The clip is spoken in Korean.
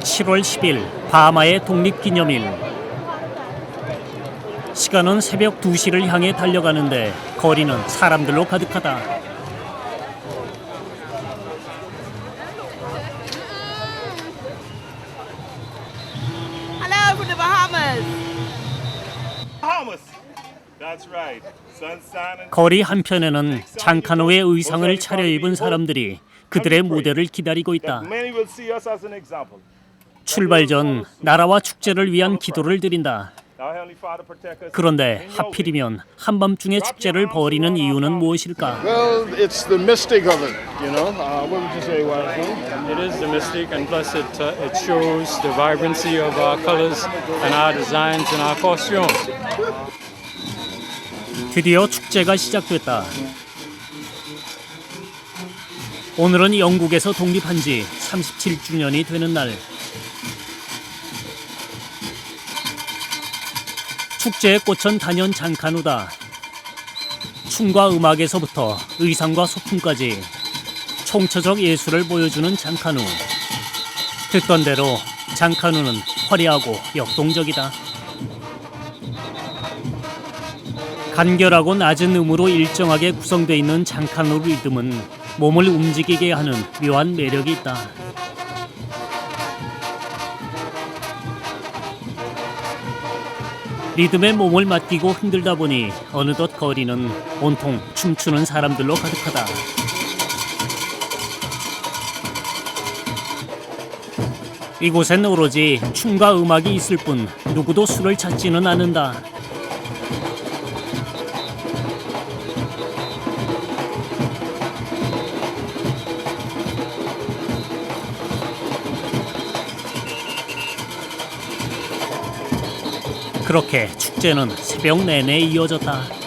7월 10일 바하마의 독립기념일. 시간은 새벽 2시를 향해 달려가는데 거리는 사람들로 가득하다. Hello from the Bahamas. Bahamas. That's right. 거리 한편에는 장카노의 의상을 차려입은 사람들이 그들의 무대를 기다리고 있다. many will see us as an example. 출발 전 나라와 축제를 위한 기도를 드린다. 그런데. 하필이면 한밤중에 축제를 벌이는 이유는 무엇일까? Well, it's the mystic of it, you know. Uh, what would you say, Joaquin? It is the mystic, and plus it uh, it shows the vibrancy of our colors and our designs and our costumes. 드디어 축제가 시작됐다. 오늘은 영국에서 독립한 지 37주년이 되는 날. 축제의 꽃은 단연 장카누다. 춤과 음악에서부터 의상과 소품까지 총체적 예술을 보여주는 장카누. 듣던 대로 장카누는 화려하고 역동적이다. 간결하고 낮은 음으로 일정하게 구성되어 있는 장카누 리듬은 몸을 움직이게 하는 묘한 매력이 있다. 리듬에 몸을 맡기고 흔들다 보니 어느덧 거리는 온통 춤추는 사람들로 가득하다. 이곳엔 오로지 춤과 음악이 있을 뿐 누구도 술을 찾지는 않는다. 그렇게 축제는 새벽 내내 이어졌다.